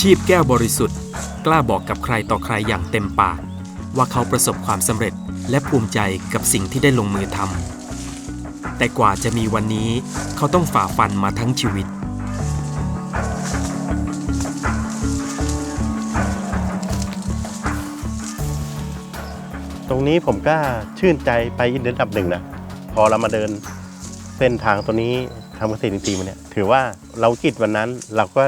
ชีพแก้วบริสุทธิ์ กล้าบอกกับใครต่อใครอย่างเต็มปาก ว่าเขาประสบความสำเร็จและภูมิใจกับสิ่งที่ได้ลงมือทำแต่กว่าจะมีวันนี้เขาต้องฝ่าฟันมาทั้งชีวิต ตรงนี้ผมก็ชื่นใจไปอีกระดับหนึ่งนะ พอเรามาเดินเส้นทางตัวนี้ทำเกษตรอินทรีย์มาเนี่ย ถือว่าเราคิดวันนั้นเราก็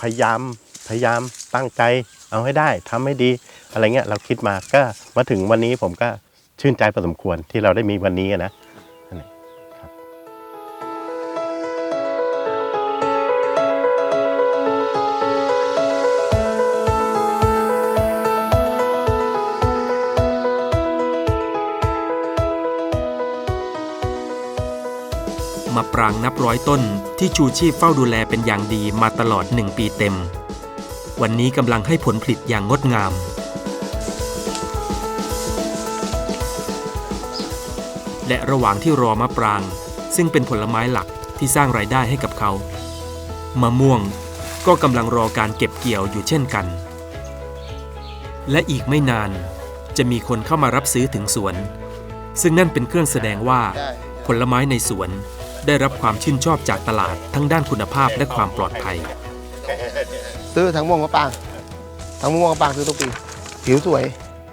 พยายาม พยายามตั้งใจเอาให้ได้ทำให้ดี อะไรเงี้ยเราคิดมาก็มาถึงวันนี้ผมก็ชื่นใจพอสมควรที่เราได้มีวันนี้นะนั่นแหละครับมะปรางนับร้อยต้นที่ชูชีพเฝ้าดูแลเป็นอย่างดีมาตลอดหนึ่งปีเต็ม วันนี้กำลังให้ผลผลิตอย่างงดงาม และระหว่างที่รอมะปราง ซึ่งเป็นผลไม้หลักที่สร้างรายได้ให้กับเขา มะม่วงก็กำลังรอการเก็บเกี่ยวอยู่เช่นกัน และอีกไม่นานจะมีคนเข้ามารับซื้อถึงสวน ซึ่งนั่นเป็นเครื่องแสดงว่า ผลไม้ในสวนได้รับความชื่นชอบจากตลาดทั้งด้านคุณภาพและความปลอดภัย ซื้อทั้งม่วงมะปางทั้งม่วงมะปางซื้อทุกปี ผิวสวย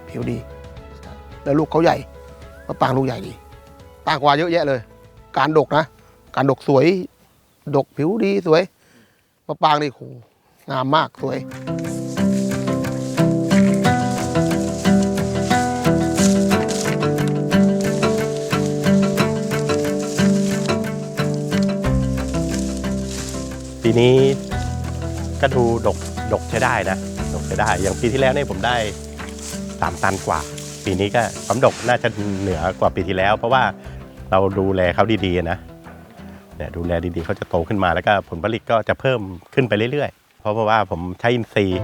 ผิวดี แล้วลูกเขาใหญ่มะปางลูกใหญ่ดีต่างกว่าเยอะแยะเลย การดกนะ การดกสวย ดกผิวดีสวยมะปางนี่โหงามมากสวยปีนี้ ก็ดูดกดกใช้ได้นะ ดกใช้ได้ อย่างปีที่แล้วเนี่ยผมได้สามตันกว่า ปีนี้ก็ความดกน่าจะเหนือกว่าปีที่แล้ว เพราะว่าเราดูแลเขาดีๆนะเนี่ยดูแลดีๆเขาจะโตขึ้นมาแล้วก็ผลผลิตก็จะเพิ่มขึ้นไปเรื่อยๆ เพราะว่าผมใช้อินทรีย์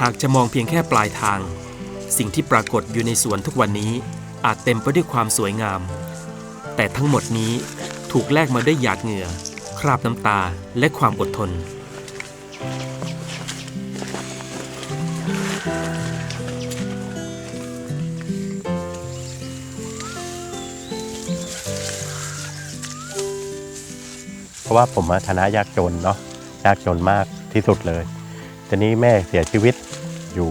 หากจะมองเพียงแค่ปลายทาง สิ่งที่ปรากฏอยู่ในสวนทุกวันนี้อาจเต็มไปด้วยความสวยงาม แต่ทั้งหมดนี้ถูกแลกมาด้วยหยาดเหงื่อ คราบน้ำตาและความอดทน เพราะว่าผมฐานะยากจนเนาะยากจนมากที่สุดเลย ทีนี้แม่เสียชีวิตอยู่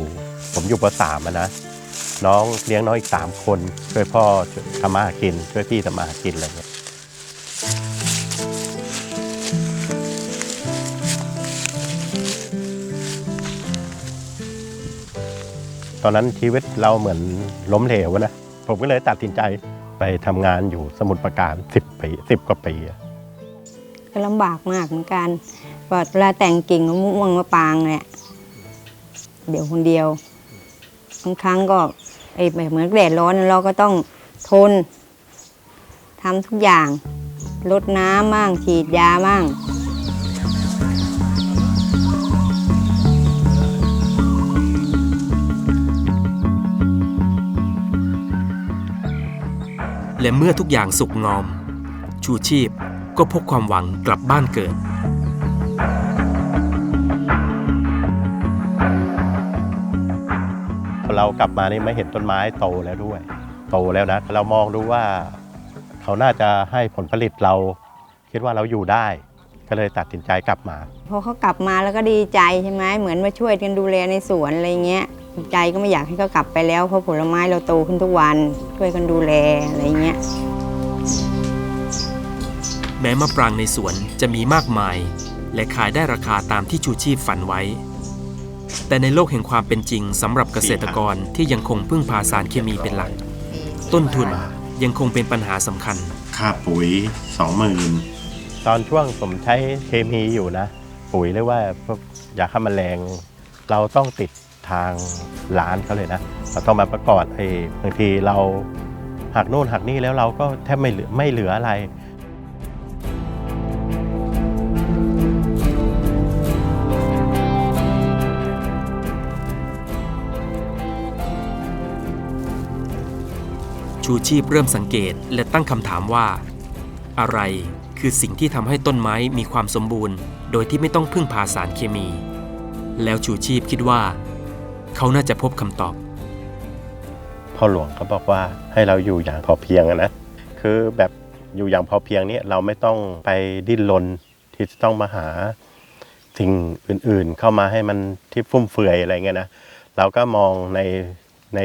ผมอยู่ปสามอะนะ น้องเลี้ยงน้องอีกสามคน ช่วยพ่อทำมาหากิน ช่วยพี่ทำมาหากินอะไรเงี้ยตอนนั้นชีวิตเราเหมือนล้มเหลวนะ ผมก็เลยตัดสินใจไปทำงานอยู่สมุทรปราการสิบปีสิบกว่าปีอะ ก็ลำบากมากเหมือนกันพอเวลาแต่งกิ่งมะม่วงมะปรางเนี่ยเดี๋ยวคนเดียว บางครั้งก็ไอ้แบบเหมือนแดดร้อนเราก็ต้องทนทำทุกอย่างรดน้ำมั่งฉีดยามั่งและเมื่อทุกอย่างสุกงอม ชูชีพก็พกความหวังกลับบ้านเกิด เรากลับมานี่ไม่เห็นต้นไม้โตแล้วด้วย โตแล้วนะเรามองดูว่าเขาน่าจะให้ผลผลิตเรา คิดว่าเราอยู่ได้ ก็เลยตัดสินใจกลับมาพอเขากลับมาแล้วก็ดีใจใช่ไหมเหมือนมาช่วยกันดูแลในสวนอะไรเงี้ยใจก็ไม่อยากให้เขากลับไปแล้วเพราะผลไม้เราโตขึ้นทุกวันช่วยกันดูแลอะไรเงี้ยแม้มะปรางในสวนจะมีมากมาย และขายได้ราคาตามที่ชูชีพฝันไว้ แต่ในโลกแห่งความเป็นจริงสำหรับเกษตรกรที่ยังคงพึ่งพาสารเคมีเป็นหลัก ต้นทุนยังคงเป็นปัญหาสำคัญ ค่าปุ๋ยสองหมื่นตอนช่วงผมใช้เคมีอยู่นะ ปุ๋ยเรียกว่าพวกยาฆ่าแมลง เราต้องติดทางร้านเขาเลยนะเราต้องมาประกอบไอ้บางทีเราหักโน่นหักนี่แล้วเราก็แทบไม่เหลือไม่เหลืออะไร ชูชีพเริ่มสังเกตและตั้งคำถามว่า อะไรคือสิ่งที่ทำให้ต้นไม้มีความสมบูรณ์ โดยที่ไม่ต้องพึ่งพาสารเคมี แล้วชูชีพคิดว่า เขาน่าจะพบคำตอบพ่อหลวงเขาบอกว่าให้เราอยู่อย่างพอเพียงนะคือแบบอยู่อย่างพอเพียงนี้เราไม่ต้องไปดิ้นรนที่จะต้องมาหาสิ่งอื่นๆ เข้ามาให้มันที่ฟุ่มเฟือยอะไรเงี้ยนะเราก็มองในใน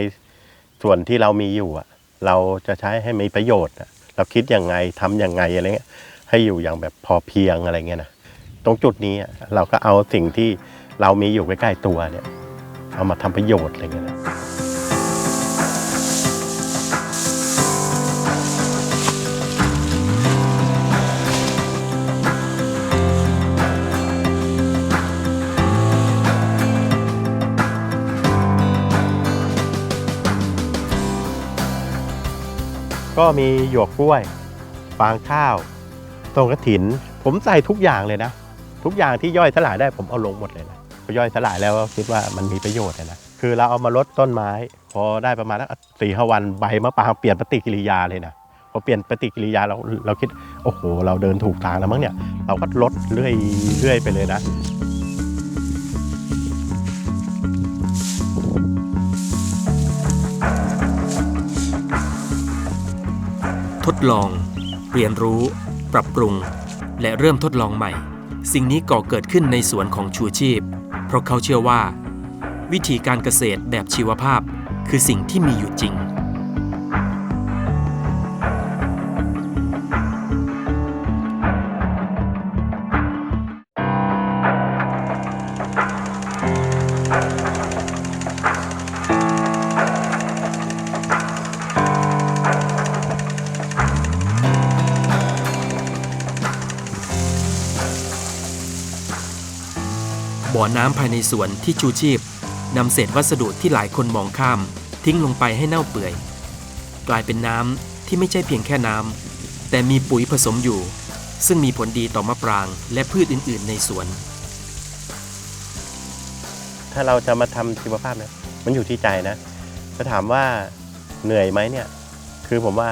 ส่วนที่เรามีอยู่อะ เราจะใช้ให้มีประโยชน์ เราคิดยังไงทำยังไงอะไรเงี้ยให้อยู่อย่างแบบพอเพียงอะไรเงี้ยนะตรงจุดนี้เราก็เอาสิ่งที่เรามีอยู่ใกล้ๆตัวเนี่ยเอามาทำประโยชน์อะไรเงี้ยนะ ก็มีหยวกกล้วยฟางข้าวต้นกระถิน ผมใส่ทุกอย่างเลยนะ ทุกอย่างที่ย่อยสลายได้ผมเอาลงหมดเลยนะพอย่อยสลายแล้วคิดว่ามันมีประโยชน์นะคือเราเอามาลดต้นไม้ พอได้ประมาณสี่ห้าวันใบมะปรางเปลี่ยนปฏิกิริยาเลยนะพอเปลี่ยนปฏิกิริยาเราเราคิดโอ้โห เราเดินถูกทางแล้วมั้งเนี่ย เราก็ลดเรื่อยเรื่อยไปเลยนะ ทดลอง เรียนรู้ ปรับปรุง และเริ่มทดลองใหม่ สิ่งนี้ก่อเกิดขึ้นในสวนของชูชีพ เพราะเขาเชื่อว่า วิธีการเกษตรแบบชีวภาพ คือสิ่งที่มีอยู่จริง น้ำภายในสวนที่ชูชีพนำเศษวัสดุที่หลายคนมองข้าม ทิ้งลงไปให้เน่าเปื่อย กลายเป็นน้ำที่ไม่ใช่เพียงแค่น้ำแต่มีปุ๋ยผสมอยู่ ซึ่งมีผลดีต่อมะปรางและพืชอื่น ๆ ในสวน ถ้าเราจะมาทำชีวภาพนี่ยมันอยู่ที่ใจนะจะถามว่าเหนื่อยไหมเนี่ย คือผมว่า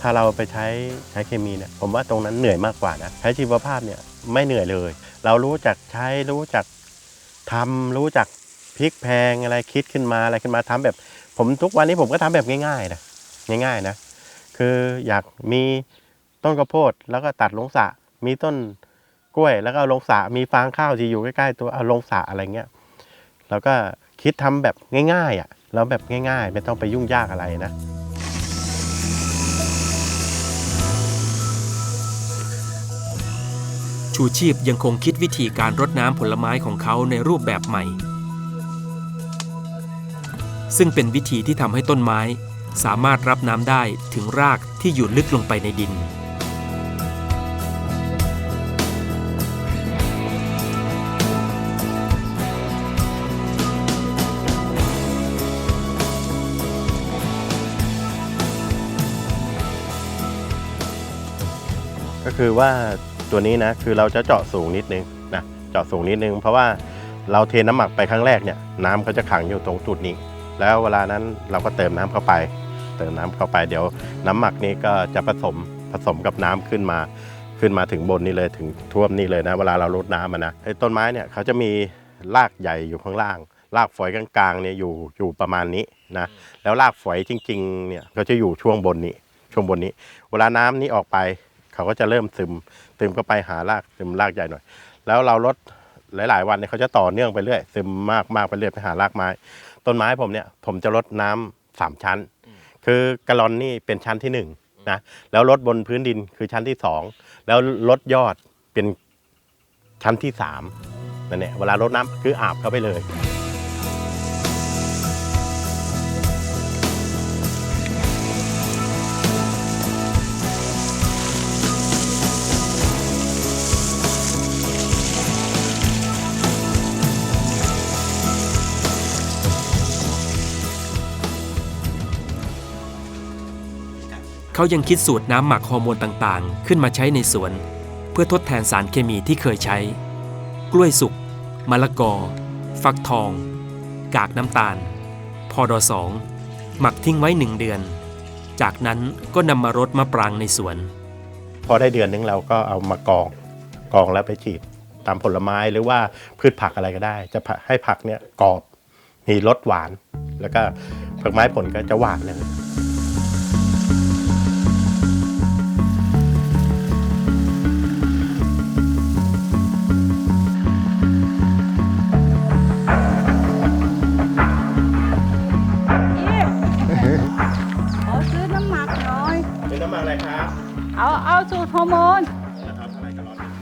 ถ้าเราไปใช้ใช้เคมีเนี่ยผมว่าตรงนั้นเหนื่อยมากกว่านะใช้ชีวภาพเนี่ยไม่เหนื่อยเลย เรารู้จักใช้รู้จัก ทำรู้จักพลิกแพงอะไรคิดขึ้นมาอะไรขึ้นมาทำแบบ ผมทุกวันนี้ผมก็ทำแบบง่ายๆนะง่ายๆนะ คืออยากมีต้นข้าวโพดแล้วก็ตัดลงสะมีต้นกล้วย แล้วก็ลงสะมีฟางข้าวที่อยู่ใกล้ๆตัวเอาลงสะอะไรเงี้ยแล้วก็คิดทำแบบง่ายๆอะแล้วแบบง่าย ๆ ไม่ต้องไปยุ่งยากอะไรนะ ชูชีพยังคงคิดวิธีการรดน้ำผลไม้ของเขาในรูปแบบใหม่ ซึ่งเป็นวิธีที่ทำให้ต้นไม้ สามารถรับน้ำได้ถึงรากที่อยู่ลึกลงไปในดิน ก็คือว่า ตัวนี้นะคือเราจะเจาะสูงนิดนึงนะเจาะสูงนิดนึง เพราะว่าเราเทน้ำหมักไปครั้งแรกเนี่ยน้ำเขาจะขังอยู่ตรงจุดนี้ แล้วเวลานั้นเราก็เติมน้ำเข้าไป เติมน้ำเข้าไปเดี๋ยว น้ำหมักนี้ก็จะผสมผสมกับน้ำขึ้นมาขึ้นมาถึงบนนี้เลยถึงท่วมนี่เลยนะ เวลาเรารดน้ำมันนะไอ้ต้นไม้เนี่ยเขาจะมีรากใหญ่อยู่ข้างล่างรากฝอยกลางๆเนี่ยอยู่อยู่ประมาณนี้นะแล้วรากฝอยจริงๆเนี่ยเขาจะอยู่ช่วงบนนี้ช่วงบนนี้ เวลาน้ำนี้ออกไป เขาก็จะเริ่มซึมซึมเข้าไปหารากซึมรากใหญ่หน่อย แล้วเราลดหลาย ๆ วันเนี่ยเขาจะต่อเนื่องไปเรื่อยซึมมากมากไปเรื่อยไปหารากไม้ ต้นไม้ผมเนี่ยผมจะลดน้ำสามชั้น คือกะลอนนี่เป็นชั้นที่หนึ่งนะแล้วลดบนพื้นดินคือชั้นที่สองแล้วลดยอดเป็นชั้นที่สามนั่นแหละเวลาลดน้ำคืออาบเข้าไปเลย เขายังคิดสูตรน้ำหมักฮอร์โมนต่างๆ ขึ้นมาใช้ในสวน เพื่อทดแทนสารเคมีที่เคยใช้ กล้วยสุกมะละกอ ฟักทอง กากน้ำตาล พอดอสองหมักทิ้งไว้หนึ่งเดือน จากนั้นก็นำมารดมะปรางในสวน พอได้เดือนนึงเราก็เอามากองกองแล้วไปฉีดตามผลไม้หรือว่าพืชผักอะไรก็ได้ จะให้ผักเนี่ยกรอบมีรสหวาน แล้วก็ผลไม้ผลก็จะหวานเลย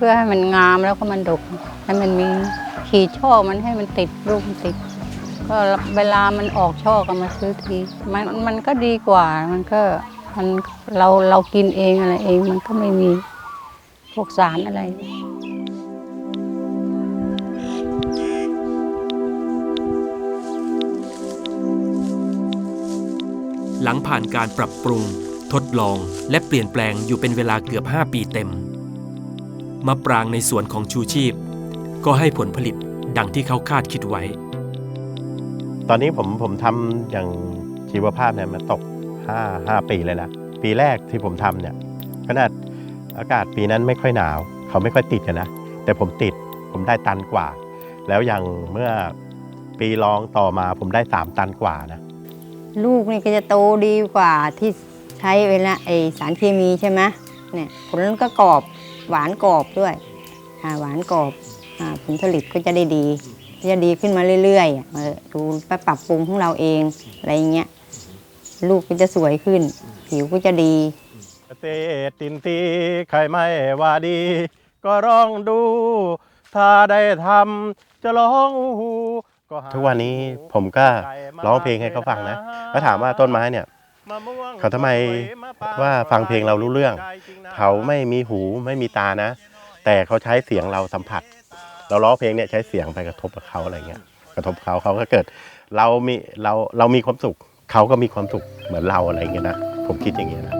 พื่อให้มันงามแล้วก็มันดก ให้มันมีขีดช่อมันให้มันติดลูกมันติด ก็เวลามันออกช่อก็มาซื้อทีมันมันก็ดีกว่ามันก็มันเราเรากินเองอะไรเองมันก็ไม่มีพวกสารอะไรหลังผ่านการปรับปรุง ทดลองและเปลี่ยนแปลงอยู่เป็นเวลาเกือบ 5 ปีเต็ม มะปรางในสวนของชูชีพ ก็ให้ผลผลิตดังที่เขาคาดคิดไว้ ตอนนี้ผมผมทำอย่างชีวภาพเนี่ยมันตก5 5ปีเลยนะปีแรกที่ผมทำเนี่ยขนาดอากาศปีนั้นไม่ค่อยหนาว เขาไม่ค่อยติดกันนะ แต่ผมติดผมได้ตันกว่า แล้วอย่างเมื่อปีรองต่อมาผมได้ 3 ตันกว่านะ ลูกนี่ก็จะโตดีกว่าที่ใช้เวลาไอสารเคมีใช่ไหมเนี่ยผลก็กรอบ หวานกรอบด้วยอ่าหวานกรอบอ่าผลผลิตก็จะได้ดีก็จะดีขึ้นมาเรื่อยๆอะเออดูไปปรับปรุงของเราเองอะไรอย่างเงี้ยลูกก็จะสวยขึ้น ผิวก็จะดีเกษตรตินตีใครไม่ว่าดี ก็ร้องดู ถ้าได้ทำจะร้องหูทุกวันนี้ผมก็ร้องเพลงให้เขาฟังนะ แล้วถามว่าต้นไม้เนี่ย เขาทำไมว่าฟังเพลงเรารู้เรื่อง เขาไม่มีหูไม่มีตานะ แต่เขาใช้เสียงเราสัมผัส เราร้องเพลงเนี่ยใช้เสียงไปกระทบกับเขาอะไรเงี้ยกระทบเขาเขาก็เกิด เรามีเราเรามีความสุข เขาก็มีความสุขเหมือนเราอะไรเงี้ยนะผมคิดอย่างเงี้ยนะ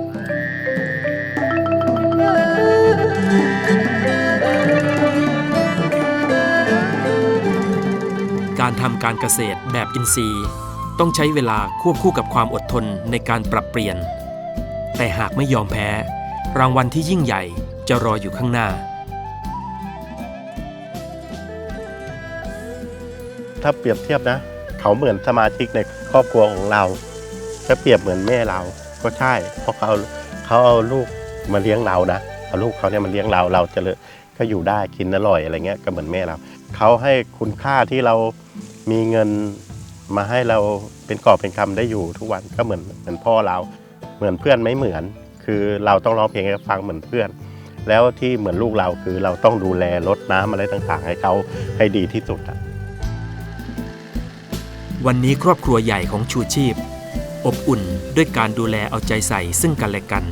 การทำการเกษตรแบบอินทรีย์ ต้องใช้เวลาควบคู่กับความอดทนในการปรับเปลี่ยน แต่หากไม่ยอมแพ้ รางวัลที่ยิ่งใหญ่จะรออยู่ข้างหน้า ถ้าเปรียบเทียบนะ เขาเหมือนสมาชิกในครอบครัวของเราก็เปรียบเหมือนแม่เราก็ใช่ เพราะเขาเขาเอาลูกมาเลี้ยงเรานะเอาลูกเขาเนี่ยมาเลี้ยงเราเราจะเลยก็อยู่ได้กินอร่อยอะไรเงี้ยก็เหมือนแม่เราเขาให้คุณค่าที่เรามีเงิน มาให้เราเป็นกอบเป็นคำได้อยู่ทุกวันก็เหมือนเหมือนพ่อเราเหมือนเพื่อนไม่เหมือน คือเราต้องร้องเพลงให้ฟังเหมือนเพื่อน แล้วที่เหมือนลูกเราคือเราต้องดูแลรดน้ำอะไรต่างๆ ให้เขาให้ดีที่สุดอะวันนี้ครอบครัวใหญ่ของชูชีพ อบอุ่นด้วยการดูแลเอาใจใส่ซึ่งกันและกัน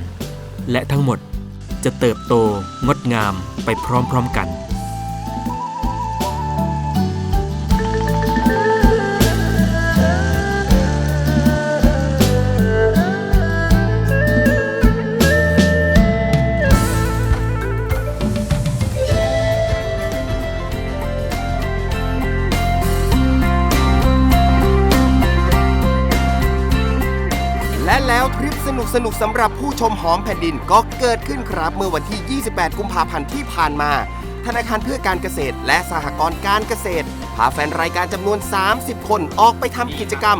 และทั้งหมดจะเติบโตงดงามไปพร้อมๆกัน สนุกสนุกๆสำหรับผู้ชมหอมแผ่นดินก็เกิดขึ้นครับเมื่อวันที่ 28 กุมภาพันธ์ที่ผ่านมา ธนาคารเพื่อการเกษตร และสหกรณ์การเกษตร พาแฟนรายการจำนวน 30 คนออกไปทำกิจกรรม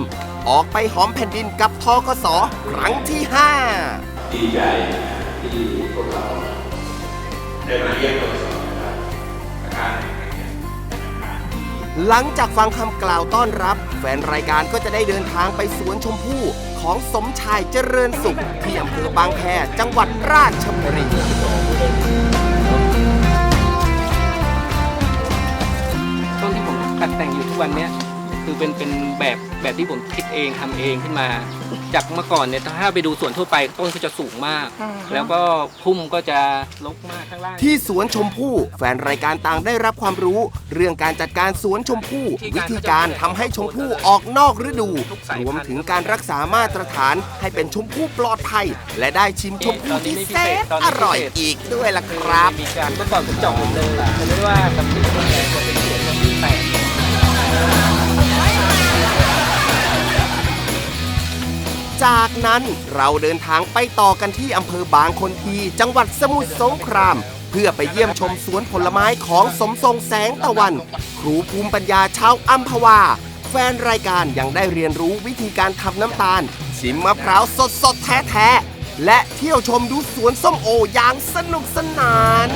ออกไปหอมแผ่นดินกับทกสครั้งที่5หลังจากฟังคำกล่าวต้อนรับ แฟนรายการก็จะได้เดินทางไปสวนชมพู่ ของสมชายเจริญสุขที่อำเภอบางแพจังหวัดราชบุรีต้นที่ผมตัดแต่งอยู่ทุกวันเนี้ย คือเป็นเป็นแบบแบบที่ผมคิดเองทำเองขึ้นมา จากเมื่อก่อนเนี่ยถ้าไปดูสวนทั่วไปต้นก็จะสูงมาก แล้วก็พุ่มก็จะลกมากข้างล่างที่สวนชมพู่แฟนรายการต่างได้รับความรู้ เรื่องการจัดการสวนชมพู่วิธีการทำให้ชมพู่ออกนอกฤดูรวมถึงการรักษามาตรฐานให้เป็นชมพู่ปลอดภัย และได้ชิมชมพู่ที่แสนอร่อยอีกด้วยล่ะครับมีการเมื่อก่อนผมเจาะหมดเลยผมไม่ได้ว่ากับที่ จากนั้นเราเดินทางไปต่อกันที่อำเภอบางคนที จังหวัดสมุทรสงคราม เพื่อไปเยี่ยมชมสวนผลไม้ของสมทรงแสงตะวัน ครูภูมิปัญญาชาวอัมพวา แฟนรายการยังได้เรียนรู้วิธีการทำน้ำตาล ชิมมะพร้าวสดสดแท้ๆ และเที่ยวชมดูสวนส้มโออย่างสนุกสนาน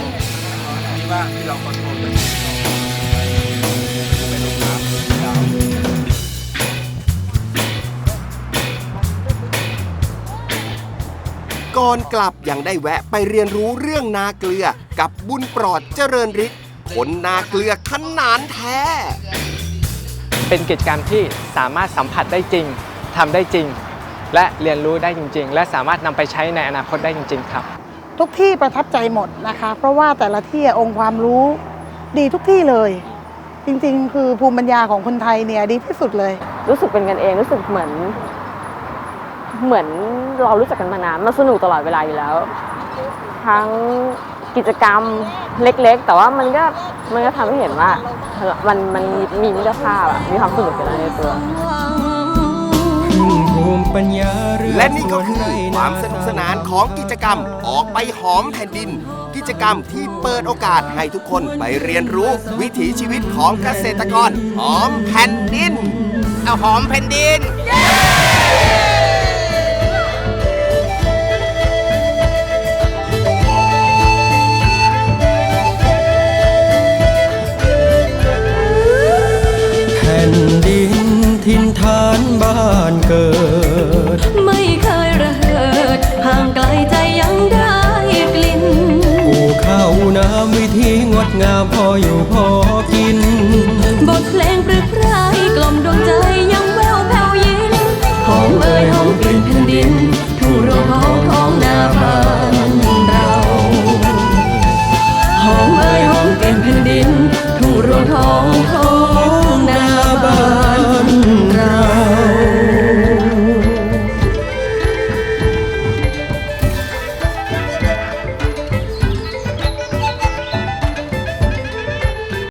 ก่อนกลับยังได้แวะไปเรียนรู้เรื่องนาเกลือกับบุญปลอดเจริญฤทธิ์คนนาเกลือขนานแท้ เป็นกิจกรรมที่สามารถสัมผัสได้จริงทำได้จริง และเรียนรู้ได้จริง ๆ และสามารถนำไปใช้ในอนาคตได้จริง ๆ ครับ ทุกที่ประทับใจหมดนะคะ เพราะว่าแต่ละที่องค์ความรู้ดีทุกที่เลย จริงๆ คือภูมิปัญญาของคนไทยเนี่ยดีที่สุดเลย รู้สึกเป็นกันเองรู้สึกเหมือน เหมือนเรารู้จักกันมานานมันสนุกตลอดเวลาอยู่แล้ว ทั้งกิจกรรมเล็กๆ แต่ว่ามันก็มันก็ทำให้เห็นว่า มันมันมีมิตรภาพอะมีความสนุกอยู่แล้วในตัว และนี่ก็คือความสนุกสนานของกิจกรรมออกไปหอมแผ่นดิน กิจกรรมที่เปิดโอกาสให้ทุกคนไปเรียนรู้วิถีชีวิตของเกษตรกรหอมแผ่นดิน เอาหอมแผ่นดินแ่นดินทินฐานบ้านเกิด ไม่เคยระเหิดห่างไกลใจยังได้กลิ่นอู่ข้าวน้ำวิธีงดงามพออยู่พอกิน บทเพลงปรึกายกล่อมดวงใจยังแววแผ่วยิ้มหอมเอ่ยหอมกลิ่นแผ่นดินทุ่งรวงองของนาบ้านเราหอมเอ่ยหอมกลิ่นแผ่นดินทุ่งรวงทอง